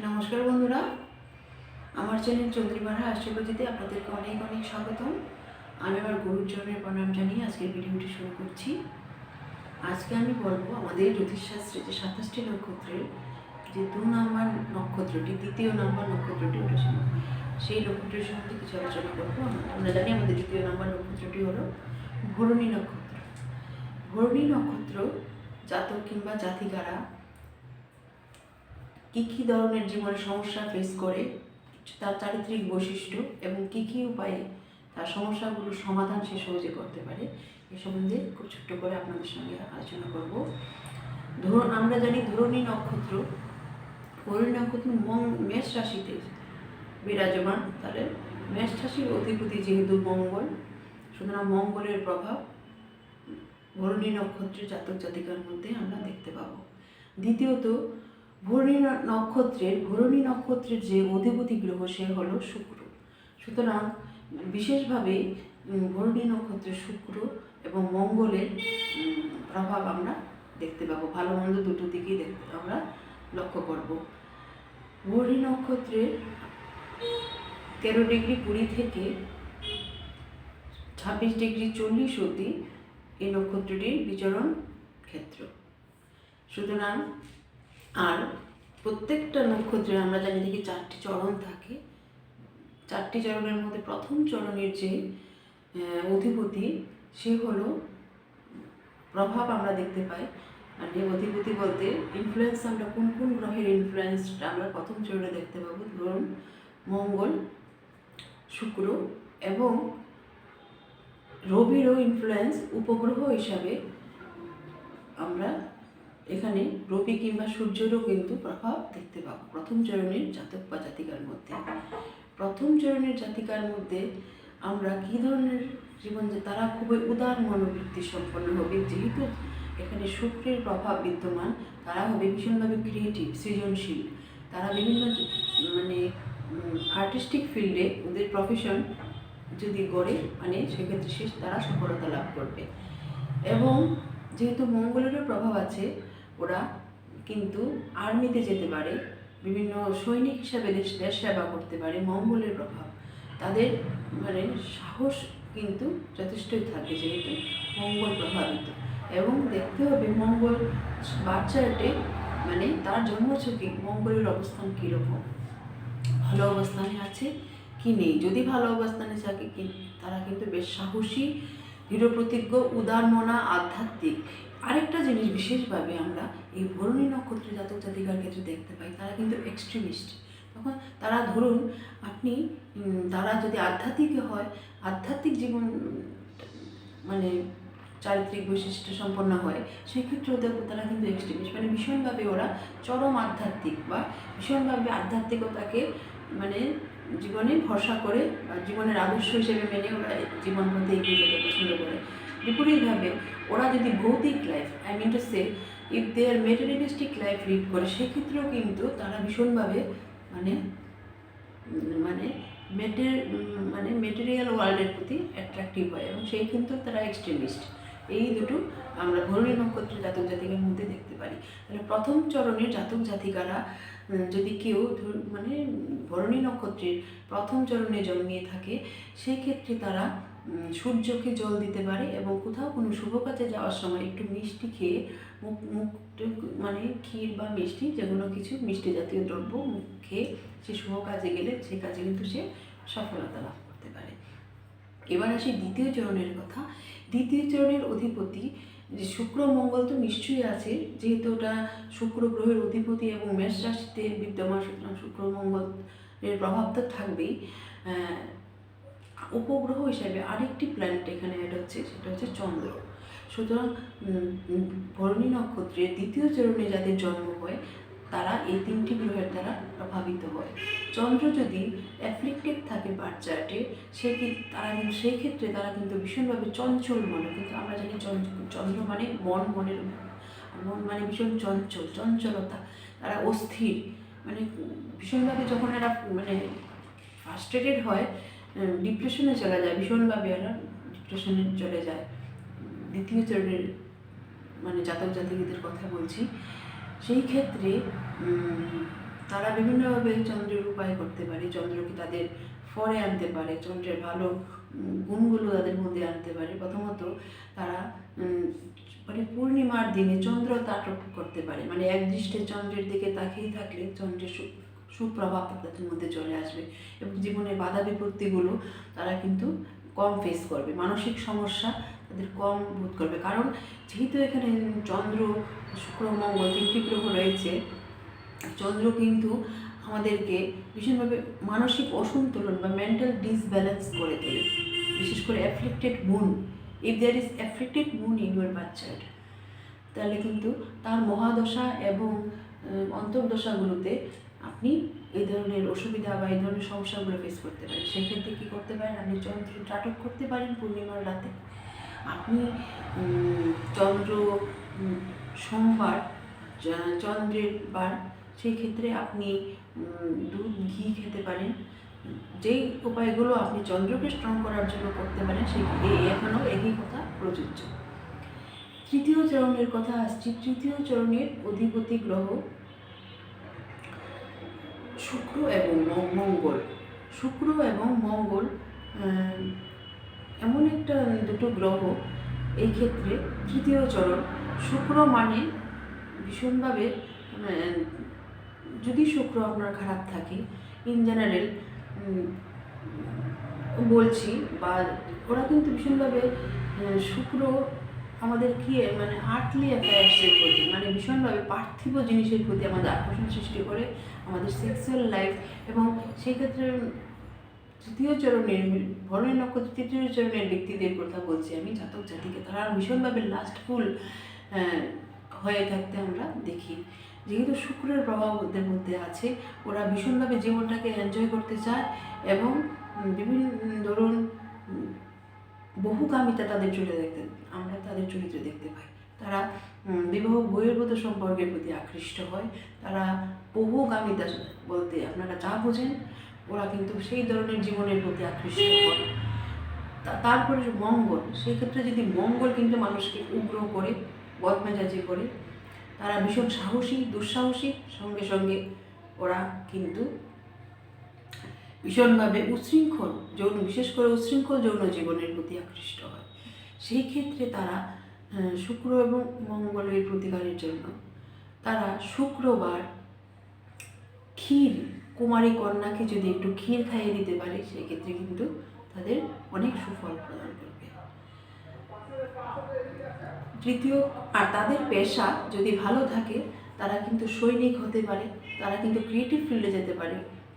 নমস্কার বন্ধুরা। আমার চ্যানেল চন্দ্রিমারা আশীর্বাদিতে আপনাদেরকে অনেক অনেক স্বাগতম। আমি আমার চরণের প্রণাম জানিয়ে আজকের ভিডিওটি শুরু করছি। আজকে আমি বলব আমাদের জ্যোতিষশাস্ত্রে যে সাতাশটি নক্ষত্রের যে দু নম্বর নক্ষত্রটি, দ্বিতীয় নম্বর নক্ষত্রটি ওটা সেই নক্ষত্রের সম্বন্ধে কিছু আলোচনা করব। আমরা জানি আমাদের দ্বিতীয় নম্বর নক্ষত্রটি হলো ভরণী নক্ষত্র। ভরণী নক্ষত্র জাতক কিংবা জাতিকারা কী কী ধরনের জীবনে সমস্যা ফেস করে, তার চারিত্রিক বৈশিষ্ট্য এবং কী কী উপায়ে তার সমস্যাগুলোর সমাধান সে সহজে করতে পারে, এ সম্বন্ধে খুব ছোট্ট করে আপনাদের সঙ্গে আলোচনা করব। ধরুন, আমরা জানি ধরণী নক্ষত্র ধরণী নক্ষত্র মেষ রাশিতে বিরাজমান, তাহলে মেষ রাশির অধিপতি যেহেতু মঙ্গল, সুতরাং মঙ্গলের প্রভাব ভরণী নক্ষত্রের জাতক জাতিকার মধ্যে আমরা দেখতে পাবো। দ্বিতীয়ত ভরণী নক্ষত্রের ভরণী নক্ষত্রের যে অধিপতি গ্রহ, সে হলো শুক্র। সুতরাং বিশেষভাবে ভরণী নক্ষত্রের শুক্র এবং মঙ্গলের প্রভাব আমরা দেখতে পাবো। ভালো মন্দ দুটো দিকেই দেখতে আমরা লক্ষ্য করব। ভরণী নক্ষত্রের তেরো ডিগ্রি কুড়ি থেকে ছাব্বিশ ডিগ্রি চল্লিশ অবধি এই নক্ষত্রটির বিচরণ ক্ষেত্র। সুতরাং আর প্রত্যেকটা নক্ষত্রে আমরা জানি দেখি চারটি চরণ থাকে। চারটি চরণের মধ্যে প্রথম চরণের যে অধিপতি, সে হলো প্রভাব আমরা দেখতে পাই। আর যে অধিপতি বলতে ইনফ্লুয়েন্স আমরা কোন কোন গ্রহের ইনফ্লুয়েন্সটা আমরা প্রথম চরণে দেখতে পাবো। ধরুন, মঙ্গল, শুক্র এবং রবিরও ইনফ্লুয়েন্স উপগ্রহ হিসাবে আমরা এখানে রবি কিংবা সূর্যেরও কিন্তু প্রভাব দেখতে পাবো। প্রথম চরণের জাতক বা জাতিকার মধ্যে। প্রথম চরণের জাতিকার মধ্যে আমরা কী ধরনের জীবন যে তারা খুবই উদার মনোবৃত্তি সম্পন্ন হবে, যেহেতু এখানে শুক্রের প্রভাব বিদ্যমান, তারা হবে ভীষণভাবে ক্রিয়েটিভ সৃজনশীল। তারা বিভিন্ন মানে আর্টিস্টিক ফিল্ডে ওদের প্রফেশন যদি গড়ে মানে সেক্ষেত্রে সে, তারা সফলতা লাভ করবে। এবং যেহেতু মঙ্গলেরও প্রভাব আছে ওরা কিন্তু আর্মিতে যেতে পারে, বিভিন্ন সৈনিক হিসাবে দেশ দেশ সেবা করতে পারে, মঙ্গলের প্রভাব। তাদের মানে সাহস কিন্তু যথেষ্টই থাকে যেহেতু মঙ্গল প্রভাবিত। এবং দেখতে হবে মঙ্গল বাচ্চাটে মানে তার জন্মছকে মঙ্গলের অবস্থান কীরকম? ভালো অবস্থানে আছে কি নেই? যদি ভালো অবস্থানে থাকে, তারা কিন্তু বেশ সাহসী, দৃঢ়প্রতিজ্ঞ, উদারমনা, আধ্যাত্মিক। আরেকটা জিনিস বিশেষভাবে আমরা এই ভরণী নক্ষত্র জাতক জাতিকার ক্ষেত্রে দেখতে পাই, তারা কিন্তু এক্সট্রিমিস্ট তখন তারা ধরুন, আপনি তারা যদি আধ্যাত্মিক হয়, আধ্যাত্মিক জীবন মানে চারিত্রিক বৈশিষ্ট্য সম্পন্ন হয়, সেক্ষেত্রেও দেখব তারা কিন্তু এক্সট্রিমিস্ট মানে ভীষণভাবে ওরা চরম আধ্যাত্মিক বা ভীষণভাবে আধ্যাত্মিকতাকে মানে জীবনে ভরসা করে বা জীবনের আদর্শ হিসেবে মেনে ওরা জীবন মধ্যে এগিয়ে যেতে পছন্দ করে। বিপরীতভাবে ওরা যদি ভৌতিক life I mean to say if they are materialistic life lead করে, সেক্ষেত্রেও কিন্তু তারা ভীষণভাবে মানে মানে মেটের মানে মেটেরিয়াল ওয়ার্ল্ডের প্রতি অ্যাট্রাকটিভ হয় এবং সেই কিন্তু তারা এক্সট্রিমিস্ট এই দুটো আমরা ভরণী নক্ষত্রের জাতক জাতিকার মধ্যে দেখতে পারি। তাহলে প্রথম চরণের জাতক জাতিকারা যদি কেউ মানে ভরণী নক্ষত্রের প্রথম চরণে জন্মিয়ে থাকে সেই ক্ষেত্রে তারা সূর্যকে জল দিতে পারে এবং কোথাও কোনো শুভ কাজে যাওয়ার সময় একটু মিষ্টি খেয়ে মুখ মুখ মানে ক্ষীর বা মিষ্টি, যে কোনো কিছু, মিষ্টি জাতীয় দ্রব্য মুখ খেয়ে সে শুভ কাজে গেলে সে কাজে কিন্তু সে সফলতা লাভ করতে পারে। এবার আসি দ্বিতীয় চরণের কথা। দ্বিতীয় চরণের অধিপতি, যে শুক্র, মঙ্গল তো নিশ্চয়ই আছে, যেহেতু ওটা শুক্র গ্রহের অধিপতি এবং মেষ রাশিতে বিদ্যমান শুক্র মঙ্গলের প্রভাব তো থাকবেই। উপগ্রহ হিসেবে আরেকটি প্ল্যানেট এখানে অ্যাড হচ্ছে, সেটা হচ্ছে চন্দ্র। সুতরাং ভরণী নক্ষত্রের দ্বিতীয় চরণে যাদের জন্ম হয়, তারা এই তিনটি গ্রহের দ্বারা প্রভাবিত হয়। চন্দ্র যদি অ্যাফ্লিক্টেড থাকে বাচ্চাটে সে তারা কিন্তু সেই ক্ষেত্রে তারা কিন্তু ভীষণভাবে চঞ্চল মনে, কিন্তু আমরা জানি চন্দ্র মানে মন মনের মন। মানে ভীষণ চঞ্চল, চঞ্চলতা। তারা অস্থির। মানে ভীষণভাবে যখন এরা মানে ফার্স্ট্রেটেড হয় ডিপ্রেশনে চলে যায়, ভীষণভাবে এরা ডিপ্রেশনে চলে যায়। দ্বিতীয় চরণের মানে জাতক জাতিকদের কথা বলছি। সেই ক্ষেত্রে তারা বিভিন্নভাবে চন্দ্রের উপায় করতে পারে। চন্দ্রকে তাদের ফরে আনতে পারে, চন্দ্রের ভালো গুণগুলো তাদের মধ্যে আনতে পারে। প্রথমত তারা মানে পূর্ণিমার দিনে চন্দ্র তাটক করতে পারে। মানে একদৃষ্টে চন্দ্রের দিকে তাকিয়ে থাকলে চন্দ্রের সুপ্রভাব তাদের মধ্যে চলে আসবে এবং জীবনের বাধা বিপত্তিগুলো তারা কিন্তু কম ফেস করবে। মানসিক সমস্যা তাদের কম বোধ করবে। কারণ যেহেতু এখানে চন্দ্র, শুক্র, মঙ্গল তিনটি গ্রহ রয়েছে, চন্দ্র কিন্তু আমাদেরকে ভীষণভাবে মানসিক অসন্তুলন বা মেন্টাল ডিসব্যালেন্স করে তোলে। বিশেষ করে afflicted moon if there is afflicted moon in your বাচ্চার তাহলে কিন্তু তার মহাদশা এবং অন্তর্দশাগুলোতে আপনি এই ধরনের অসুবিধা বা এই ধরনের সমস্যাগুলো ফেস করতে পারেন। সেক্ষেত্রে কী করতে পারেন? আপনি চন্দ্র নাটক করতে পারেন পূর্ণিমার রাতে। আপনি চন্দ্র সোমবার চন্দ্রের বার, সেই ক্ষেত্রে আপনি দুধ, ঘি খেতে পারেন। যেই উপায়গুলো আপনি চন্দ্রকে স্ট্রং করার জন্য করতে পারেন, সেই এখনও একই কথা প্রযোজ্য। তৃতীয় চরণের কথা আসছি। তৃতীয় চরণের অধিপতি গ্রহ শুক্র এবং মঙ্গল। শুক্র এবং মঙ্গল এমন একটা দুটো গ্রহ এই ক্ষেত্রে তৃতীয় চরণ। শুক্র মানে ভীষণভাবে যদি শুক্র আপনার খারাপ থাকে ইন জেনারেল বলছি বা ওরা কিন্তু ভীষণভাবে শুক্র আমাদের কি মানে আর্থলি অ্যাফেয়ার্সের প্রতি মানে ভীষণভাবে পার্থিব জিনিসের প্রতি আমাদের আকর্ষণ সৃষ্টি করে আমাদের সেক্সুয়াল লাইফ এবং সেই ক্ষেত্রে তৃতীয় চরণের ভরণী নক্ষত্র তৃতীয় চরণের ব্যক্তিদের কথা বলছি আমি, জাতক জাতিকে, তারা ভীষণভাবে লাস্টফুল হয়ে থাকতে আমরা দেখি। যেহেতু শুক্রের প্রভাব ওদের মধ্যে আছে, ওরা ভীষণভাবে জীবনটাকে এনজয় করতে চায় এবং বিভিন্ন ধরুন বহুগামিতা তাদের চলে দেখতে আমরা তাদের চরিত্রে দেখতে পাই। তারা বিবাহ বহির্ভূত সম্পর্কের প্রতি আকৃষ্ট হয়। তারা বহুগামিতা বলতে আপনারা যা বোঝেন, ওরা কিন্তু সেই ধরনের জীবনের প্রতি আকৃষ্ট হয়। তারপরে মঙ্গল, সেই ক্ষেত্রে যদি মঙ্গল কিন্তু মানুষকে উগ্র করে, বদমেজাজি করে, তারা ভীষণ সাহসী, দুঃসাহসী, সঙ্গে সঙ্গে ওরা কিন্তু ভীষণভাবে উচ্ছৃঙ্খল যৌন, বিশেষ করে উচ্ছৃঙ্খল যৌন জীবনের প্রতি আকৃষ্ট হয়। সেই ক্ষেত্রে তারা শুক্র এবং মঙ্গলের প্রতিকারের জন্য তারা শুক্রবার ক্ষীর, কুমারী কন্যাকে যদি একটু ক্ষীর খাইয়ে দিতে পারে সেক্ষেত্রে কিন্তু তাদের অনেক সুফল প্রদান করবে। তৃতীয়, আর তাদের পেশা যদি ভালো থাকে, তারা কিন্তু সৈনিক হতে পারে, তারা কিন্তু ক্রিয়েটিভ ফিল্ডে যেতে পারে।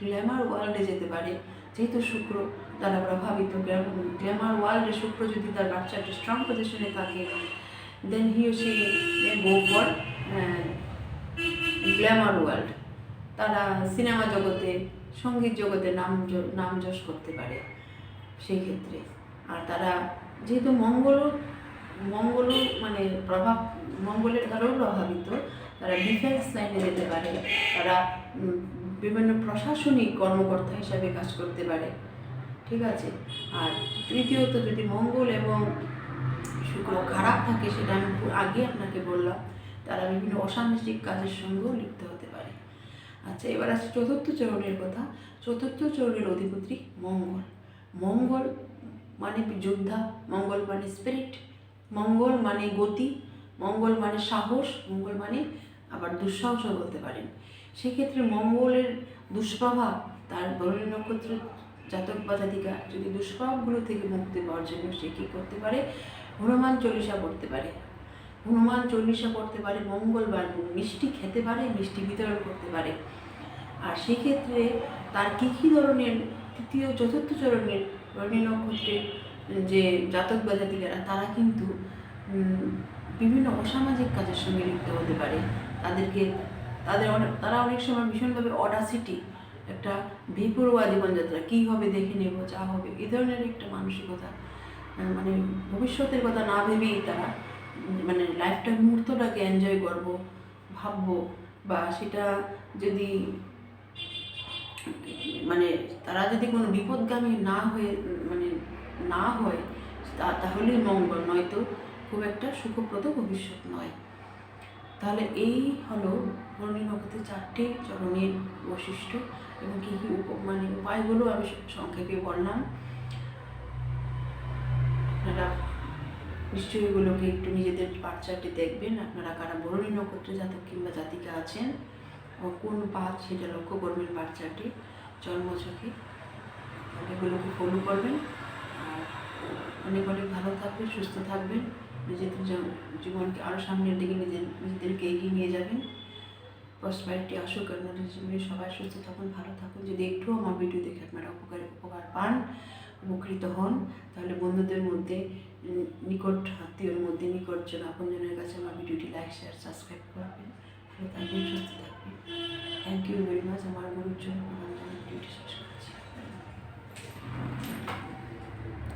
গ্ল্যামার ওয়ার্ল্ডে যেতে পারে। যেহেতু শুক্র দ্বারা প্রভাবিত গ্ল্যামার ওয়ার্ল্ডে শুক্র যদি তার বাচ্চাটি স্ট্রং পজিশনে থাকে then he she go for glamour world তারা সিনেমা জগতে, সংগীত জগতে নাম নাম যশ করতে পারে সেই ক্ষেত্রে। আর তারা যেহেতু মঙ্গল মঙ্গল মানে প্রভাব, মঙ্গলের দ্বারাও প্রভাবিত, তারা ডিফেন্স লাইনে যেতে পারে। তারা বিভিন্ন প্রশাসনিক কর্মকর্তা হিসাবে কাজ করতে পারে। ঠিক আছে? আর তৃতীয়ত যদি মঙ্গল এবং শুক্র খারাপ থাকে সেটা আমি আগে আপনাকে বললাম, তারা বিভিন্ন অসামাজিক কাজের সঙ্গেও লিপ্ত হতে পারে। আচ্ছা এবার আছে চতুর্থ চরণের কথা। চতুর্থ চরণের অধিপতি মঙ্গল। মঙ্গল মানে যোদ্ধা, মঙ্গল মানে স্পিরিট মঙ্গল মানে গতি, মঙ্গল মানে সাহস, মঙ্গল মানে আবার দুঃসাহসও বলতে পারেন। সেক্ষেত্রে মঙ্গলের দুষ্প্রভাব, তার বরণী নক্ষত্র জাতক বা জাতিকা যদি দুষ্প্রভাবগুলো থেকে মুক্তি পাওয়ার জন্য সে কী করতে পারে? হনুমান চল্লিশা পড়তে পারে। হনুমান চল্লিশা পড়তে পারে, মঙ্গলবার মিষ্টি খেতে পারে, মিষ্টি বিতরণ করতে পারে। আর সেক্ষেত্রে তার কী কী ধরনের, তৃতীয়, চতুর্থ চরণের রণী নক্ষত্রের যে জাতক বা জাতিকারা তারা কিন্তু বিভিন্ন অসামাজিক কাজের সঙ্গে লিপ্ত হতে পারে। তাদেরকে তাদের তারা অনেক সময় ভীষণভাবে অডাসিটি একটা বেপরোয়া জীবনযাত্রা কী হবে দেখে নেব, যা হবে, এই ধরনের একটা মানসিকতা মানে ভবিষ্যতের কথা না ভেবেই তারা মানে লাইফটা মুহূর্তটাকে এনজয় করব, ভাববো, বা সেটা যদি মানে তারা যদি কোনো বিপদগামী না হয়ে মানে না হয় তাহলেই মঙ্গল, নয়তো খুব একটা সুখপ্রদ ভবিষ্যৎ নয়। তাহলে এই হলো নক্ষত্রের চারটে চরণের বৈশিষ্ট্য এবং কী কী উপ মানে উপায়গুলো আমি সংক্ষেপে বললাম। আপনারা নিশ্চয়ই এগুলোকে একটু নিজেদের পাঠচারটি দেখবেন। আপনারা কারা বরণী নক্ষত্র জাতক কিংবা জাতিকা আছেন ও কোন পাঠ সেটা লক্ষ্য করবেন পাঠচারটি জন্মছকে এগুলোকে ফলো করবেন। আর অনেক অনেক ভালো থাকবেন, সুস্থ থাকবেন। নিজেদের জীবনকে আরও সামনের দিকে নিজের, নিজেদেরকে এগিয়ে নিয়ে যাবেন। প্রসপারিটি আসুক আপনাদের জীবনে সবাই সুস্থ থাকুন, ভালো থাকুন। যদি একটু আমার ভিডিও দেখে আপনারা উপকার উপকার পান, উপকৃত হন, তাহলে বন্ধুদের মধ্যে নিকট আত্মীয়র মধ্যে নিকটজন আপনজনের কাছে আমার ভিডিওটি লাইক শেয়ার সাবস্ক্রাইব করবেন। ভালো থাকবেন, সুস্থ থাকবেন। থ্যাংক ইউ ভেরি মাচ আমার গুরুর জন্য ভিডিওটি